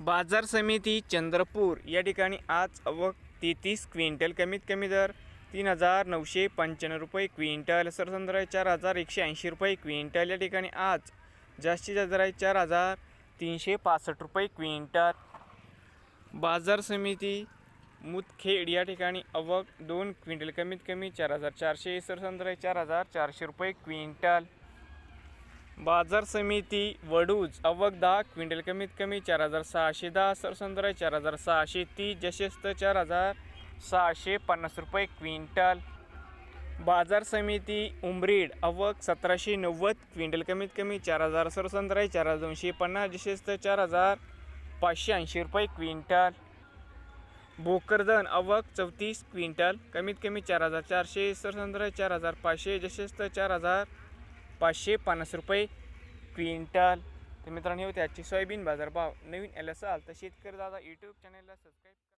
बाजार समिती चंद्रपूर. या ठिकाणी आज अवक तेहतीस क्विंटल. कमीत कमी दर तीन हजार नऊशे पंच्याण्णव रुपये क्विंटल. सरसंद्र आहे चार हजार एकशे ऐंशी रुपये क्विंटल. या ठिकाणी आज जास्तीत जास्त दर आहे चार हजार तीनशे पासष्ट रुपये क्विंटल. बाजार समिती मुतखेड या ठिकाणी अवक दोन क्विंटल. कमीत कमी चार हजार चारशे. सरसंद्र आहे चार हजार चारशे रुपये क्विंटल. बाजार समिती वडूज अवक दहा क्विंटल कमीत कमी चार हजार सहाशे दहा सरसंद्र चार हजार सहाशे तीस जशेस्त चार हजार सहाशे पन्नास रुपये क्विंटल. बाजार समिती उमरीड अवक सतराशे नव्वद क्विंटल कमीत कमी चार हजार सरसंद्र चार हजार दोनशे पन्नास जशेस्त चार हजार पाचशे ऐंशी रुपये क्विंटल. भोकरदन अवक चौतीस क्विंटल कमीत कमी चार हजार चारशे सरसंद्र चार हजार पाचशे जशेस्त चार हजार पाचशे पन्नास रुपये क्विंटल. तर मित्रांनो होते आजची सोयाबीन बाजारभाव. नवीन आल्यास असाल तर शेतकरी दादा यूट्यूब चॅनलला सबस्क्राईब